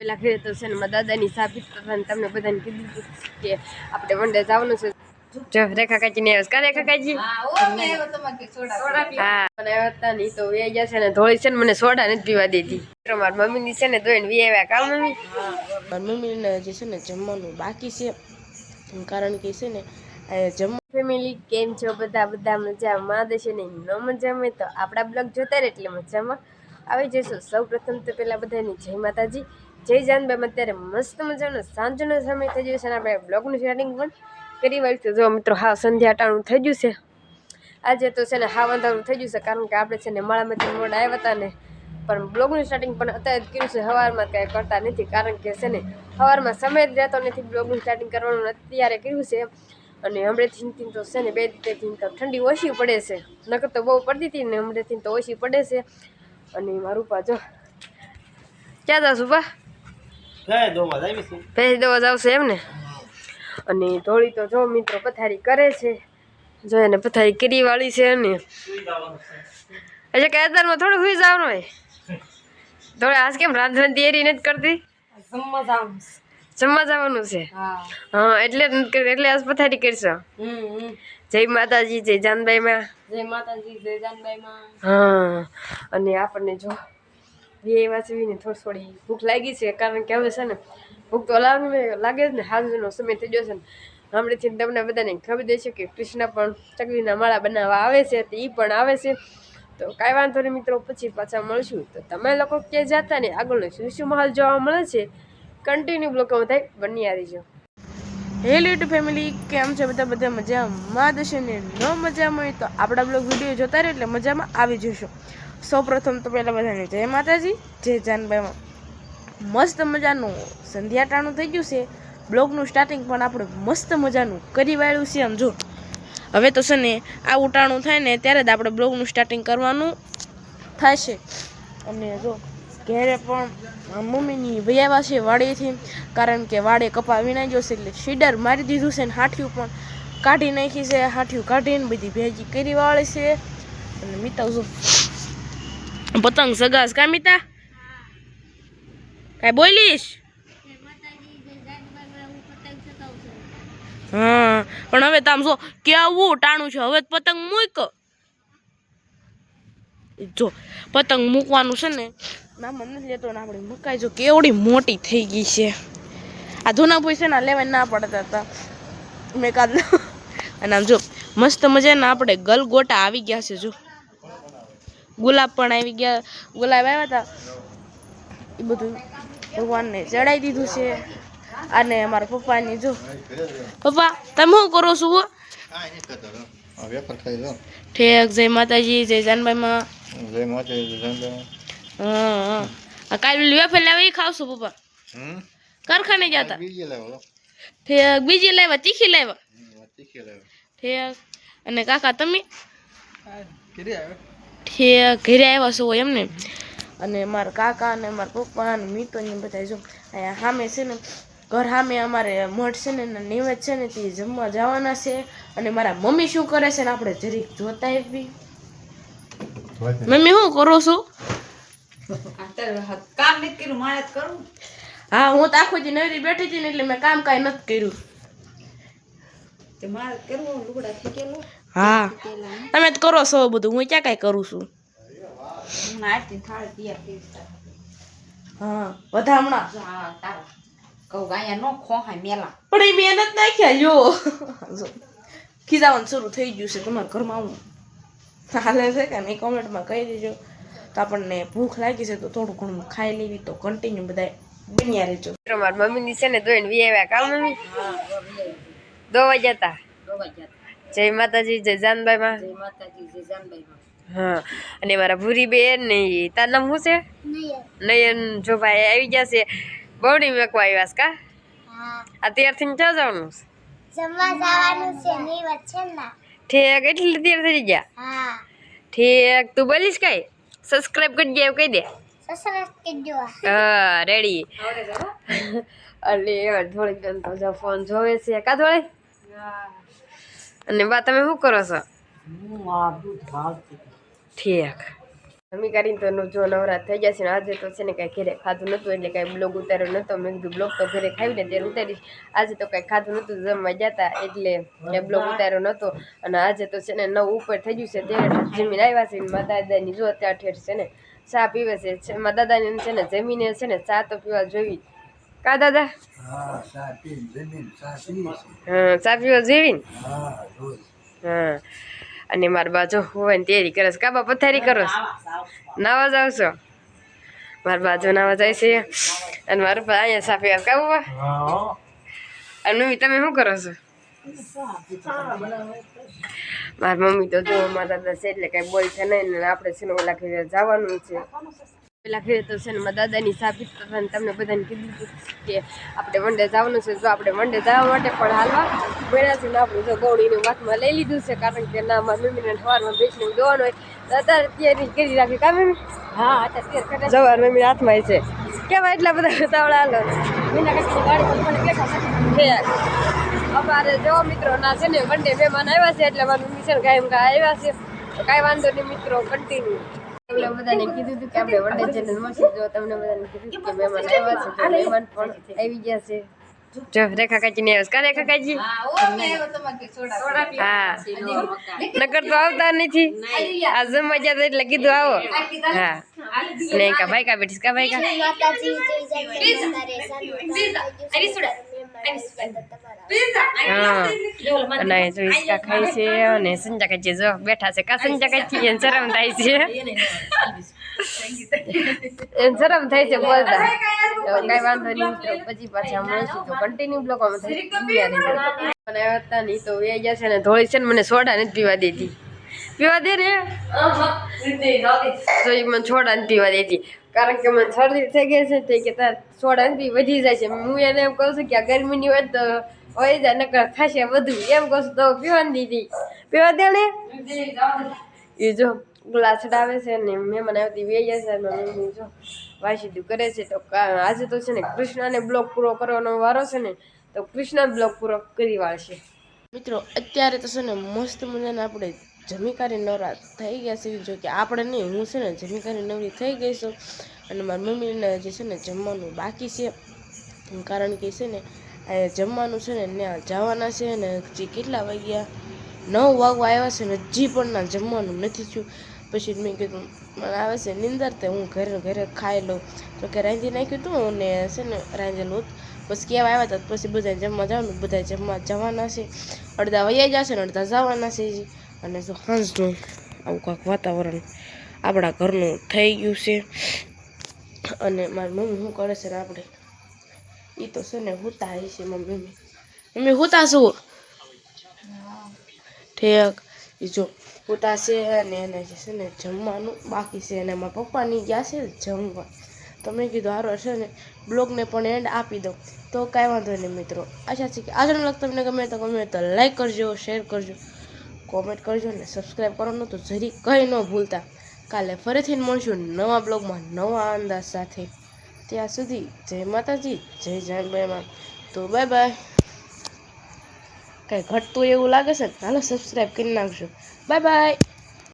પેલા ઘરે તો છે ને મારા દાદાની સાબિત કરવાની તમને બધાને કીધું હતું કે આપણે વંડે જવાનું છે. જો રેખા કાચી ને આવ્યા રેખા કાચી હા અને આવ્યા હતા ને ઈ તો વે ગયા છે ને ધોળી છે ને મને સોડા નથી પીવા દેતી. મિત્રો મમ્મી છે ને ધોઈને વી આવ્યા. કા મમ્મી? મારી મમ્મીને જે છે ને જમવાનું બાકી છે. કારણ કે છે ને આ જમ ફેમિલી કેમ છો? બધા બધા મજામાં? દેશે ને ન મજામાં. તો આપણા બ્લોગ જોતા રહે એટલે મજામાં. આવી જઈશું સૌ પ્રથમ તો પેલા બધાની જય માતાજી. જય જાનબાઈ અત્યારે મસ્ત મજાનો સાંજનો સમય થઈ ગયો છે અને આપણે બ્લોગનું સ્ટાર્ટિંગ પણ કરી વાળીશું. જો મિત્રો, હા, સંધ્યા અટાણું થઈ ગયું છે. આજે તો છે ને હા અંધારું થઈ ગયું છે, કારણ કે આપણે છે ને માળામાંથી મોડ આવ્યા હતા ને, પણ બ્લોગનું સ્ટાર્ટિંગ પણ અત્યારે જ કર્યું છે. સવારમાં કાંઈ કરતા નથી, કારણ કે છે ને સવારમાં સમય જ રહેતો નથી બ્લોગનું સ્ટાર્ટિંગ કરવાનું. અત્યારે કર્યું છે અને હમણાંથી તો છે ને બે દીધેથી તો ઠંડી ઓછી પડે છે. નકર તો બહુ પડતી હતી ને હમણાંથી તો ઓછી પડે છે. અને મારું પા જો, ક્યાં જાશું પા ભેજ દવા આવશે એમ ને અને ધોળી તો જો મિત્રો પથારી કરે છે. જો એને પથારી કરી વાળી છે ને એટલે કેદારમાં થોડું સુઈ જવાનું હોય. ધોળે આજ કેમ રાંધવાની તૈયારી નથી કરતી? જમવા જવાનું છે. હા. એટલે એટલે આજ પથારી કરશો? જય માતાજી જય જાનબાઈ માં જય માતાજી જય જાનબાઈ માં હા અને આપણને જો બે વાંચવીને થોડી થોડી ભૂખ લાગી છે, કારણ કે હવે છે ને ભૂખ તો લાગે લાગે જ ને હાજરનો સમય થઈ ગયો છે ને. હમણાંથી તમને બધાને ખબર દેશે કે કૃષ્ણ પણ ચકલીના માળા બનાવવા આવે છે, તો એ પણ આવે છે. તો કાંઈ વાંધો નહીં મિત્રો, પછી પાછા મળશું. તો તમે લોકો ક્યાંય જતા ને, આગળનો શું શું માહોલ જોવા મળે છે? કન્ટિન્યુ બ્લોકમાં થાય બની રહીજો. હેલો યુટ્યુબ ફેમિલી, કેમ છે બધા? બધા મજામાં? દશે ને ન મજામાં હોય તો આપણા બ્લોગ વીડિયો જોતા રહે એટલે મજામાં આવી જશો. સૌ પ્રથમ તો પહેલાં બધાને જય માતાજી, જય જાનભાઈમાં મસ્ત મજાનું સંધ્યા ટાણું થઈ ગયું છે. બ્લોગનું સ્ટાર્ટિંગ પણ આપણે મસ્ત મજાનું કરી વાળ્યું છે આમ જો. હવે તો છે ને આ ઉટાણું થાય ને ત્યારે જ આપણે બ્લોગનું સ્ટાર્ટિંગ કરવાનું થશે. અને જો ઘેરે પણ મમ્મીની વૈયાવા વાડેથી, કારણ કે વાડે કપા વિનાઈ ગયો એટલે શીડર મારી દીધું છે ને હાઠિયું પણ કાઢી નાખી છે, હાઠિયું કાઢીને બધી ભેજી કરી વાળે છે. અને મિતા શું પતંગ સગાસ કા મિતા? કાંઈ બોલીશ? હા, પણ હવે તામ જો કેવું ટાણું છે. હવે પતંગ મૂક. જો, પતંગ મૂકવાનું છે ને ના મને નથી લેતો ને આપણે મુકાઈ જો કેવડી મોટી થઈ ગઈ છે. આ જૂના પૈસા ના લેવા ના પડતા હતા. મેં કાલ અને આમ જો મસ્ત મજાના આપણે ગલગોટા આવી ગયા છે જો. ગુલાબ પણ આવી ગયા ગુલાબ આવ્યા હતા એ બધું ભગવાનને ચડાવી દીધું છે. અને અમારા પપ્પાની જો પપ્પા તમે શું કરો છો. ઠેક જય માતાજી જય જાનબાઈમાં. જય માતાજી જય જાનબાઈ. હા કાલે વેફર લેવા એ ખાવશો પપ્પા. કારખાને જતા બીજી લેવા ઠેક બીજી લેવા તીખી લેવા તીખી લેવા ઠેક. અને કાકા તમે? ઠેક ઘરે આવ્યા છો એમને અને મારા કાકા અને મારા પપ્પા અને મિત્રો ને બધા જો અહીંયા સામે છે ને ઘર સામે અમારે મઠ છે ને એના નિવેદ છે ને તે જમવા જવાના છે. અને મારા મમ્મી શું કરે છે ને આપણે જરીક જોતા આવી મમ્મી શું કરો છો? હા હું તો આખો દી નવરી બેઠી હતી ને એટલે મેં કામ કાંઈ નથી કર્યું. હા. તમે જ કરો છો બધું હું ક્યાં કાંઈ કરું છું? હા બધા હમણાં. પણ એ મહેનત નાખ્યા જો. ખીજાવાનું શરૂ થઈ ગયું છે તમારા ઘરમાં આવું. હાલે છે કે નહીં કોમેન્ટમાં કહી દેજો. તો આપણને ભૂખ લાગી છે તો થોડું ઘણું ખાઈ લેવી તો કન્ટિન્યુ બધા બન્યા રહેજો. મિત્રો મારી મમ્મીની છે ને ધોઈને વી આવ્યા. કા મમ્મી? દોવા જતા જય માતાજી જય જાનભાઈ માં હા. અને મારા ભૂરી બેન ને તાર નામ શું છે? નયન. જો ભાઈ આવી ગયા છે. બવડી મેકવા આવ્યા કા? આ ત્યારથી ક્યાં જવાનું છે? જમવા જવાનું છે ની વચ્ચે ના. ઠેક. એટલી તૈયાર થઈ ગયા? હા. ઠેક. તું બોલીશ કઈ? સબસ્ક્રાઇબ કરી દે એવું કહી દે. હા રેડી અરે થોડીક તો જો ફોન જોવે છે. કા થોડી અને બા તમે શું કરો છો? ઠીક. જમી કરીને તો જો નવરાત થઈ જશે ને આજે તો છે ને કાંઈ ઘરે ખાધું નહોતું એટલે કાંઈ બ્લોગ ઉતાર્યો નહોતો. મેં કીધું બ્લોગ તો ઘરે ખાવી ને ત્યારે ઉતારીશ. આજે તો કાંઈ ખાધું નહોતું જમવા જતા એટલે એ બ્લોગ ઉતાર્યો નહોતો. અને આજે તો છે ને નવ ઉપર થઈ ગયું છે ત્યારે જમીન આવ્યા છે ને મારા દાદાની જો અત્યારે ઠેર છે ને ચા પીવે છે. મા મારા દાદાને છે ને જમીને છે ને ચા તો પીવા જોવી. કા દાદા? હા ચા પીવા જેવી હા. અને મારા બાજુ હોય ને તૈયારી કરે છે. કાબા પથારી કરો નાવા જાવ છો? મારા બાજુ નાવા જાય છે. અને મારું પા અહીંયા સાફી વાર કાબુ અને મમ્મી તમે શું કરો છો? મારી મમ્મી તો જો મારા દાદા છે એટલે કઈ બોલ છે નહીં. ને આપણે છે ને ઓલા જવાનું છે. પેલા ઘરે તો છે ને મારા દાદાની સાબિત ને તમને બધાને કીધું હતું કે આપણે વંડે જવાનું છે. જો આપણે વંડે જવા માટે પણ હાલવા બેડા છે ને આપણે જો ગૌળીને વાતમાં લઈ લીધું છે. કારણ કે ના મારી મમ્મીને સવારમાં બેસીને જોવાનું હોય. તો અત્યારે તૈયારી કરી રાખી કા મમ્મી? હા અત્યારે જવાર મમ્મી હાથમાં છે. કેવા એટલા બધા ઉતાવળા હાલો? અમારે જો મિત્રો ના છે ને વન ડે મહેમાન આવ્યા છે એટલે મારી મમ્મી છે ને કાંઈ આવ્યા છે. કાંઈ વાંધો નહીં મિત્રો કન્ટિન્યુ તમને બધાને કીધું હતું કે આપણે વન ડે ચેનલ જો તમને બધાને કીધું કે મહેમાન આવ્યા છે તો મહેમાન પણ આવી ગયા છે. જો રેખા કાચી ને આવ્યા રેખા કાચી હા નકર તો આવતા નથી. આ જમવા હતા એટલે કીધું આવો. હા. ને કા ભાઈ કા બેઠીશ કા ભાઈ કા અને જો હિંચકા ખાય છે અને સંજા કાચી જો બેઠા છે કા સંજા કાચી એને શરમ થાય છે એને શરમ થાય છે બોલતા તો કઈ વાંધો નહીં મિત્રો પછી પાછા મળીશું તો કન્ટિન્યુ બ્લોગમાં થાય અને હતા નહીં તો વ્યાઈ ગયા છે ને ધોળી છે ને મને સોડા નથી પીવા દેતી પીવા દે ને તો મને સોડા નથી પીવા દેતી કારણ કે મને શરદી થઈ ગઈ છે તે કે તાર સોડા નથી વધી જાય છે. હું એને એમ કહું છું કે આ ગરમીની હોય તો હોય જાય નકર થશે વધુ એમ કહું છું તો પીવા નથી દીધી. પીવા દે ને. એ જો ગ્લાસ ડાવે છે ને મહેમાન આવતી વે જાય છે મમ્મી જો વાસીદું કરે છે. તો આજે તો છે ને કૃષ્ણને બ્લોક પૂરો કરવાનો વારો છે ને, તો કૃષ્ણ બ્લોક પૂરો કરી વાળશે. મિત્રો, અત્યારે તો છે ને મસ્ત મજાને આપણે જમીકારી નવરા થઈ ગયા છે. જો કે આપણે નહીં, હું છે ને જમીકારી નવરી થઈ ગઈ છું. અને મારી મમ્મીને જે છે ને જમવાનું બાકી છે. કારણ કે છે ને જમવાનું છે ને ત્યાં જવાના છે ને હજી કેટલા વાગ્યા? નવ વાગવા આવ્યા છે ને હજી પણ ના જમવાનું નથી થયું. પછી મેં કીધું, મને આવે છે નિંદર તે હું ઘરે ઘરે ખાઈ લઉં. તો કે રાંધી નાખ્યું હતું અને છે ને રાંધેલું બસ કેવા આવ્યા હતા પછી બધા જમવા જવાનું બધા જમવા જવાના છે. અડધા વૈયા જશે ને અડધા જવાના છે. અને જો હાંસનું આવું કાંઈક વાતાવરણ આપણા ઘરનું થઈ ગયું છે. અને મારી મમ્મી શું કરે છે ને આપણે? એ તો છે ને હુતા છે મમ્મી મમ્મી. મમ્મી હુતા શું ઠેક. એ જો હુતા છે અને એને જે છે ને જમવાનું બાકી છે અને મારા પપ્પાની ગયા છે જમવા. તો મેં કીધું હારો છે ને બ્લોગને પણ એન્ડ આપી દઉં. તો કાંઈ વાંધો નહીં મિત્રો. આશા છે કે આજનો લગ તમને ગમે તો ગમે તો લાઈક કરજો શેર કરજો. કોમેન્ટ કરજો ને સબસ્ક્રાઈબ કરવાનું તો જરી કંઈ ન ભૂલતા. કાલે ફરીથી મળશું નવા બ્લોગમાં નવા અંદાજ સાથે. ત્યાં સુધી જય માતાજી, જય જાનબાઈમાં તો બાય બાય કાંઈ ઘટતું એવું લાગે છે ને હાલો સબસ્ક્રાઈબ કરી નાખજો. Bye bye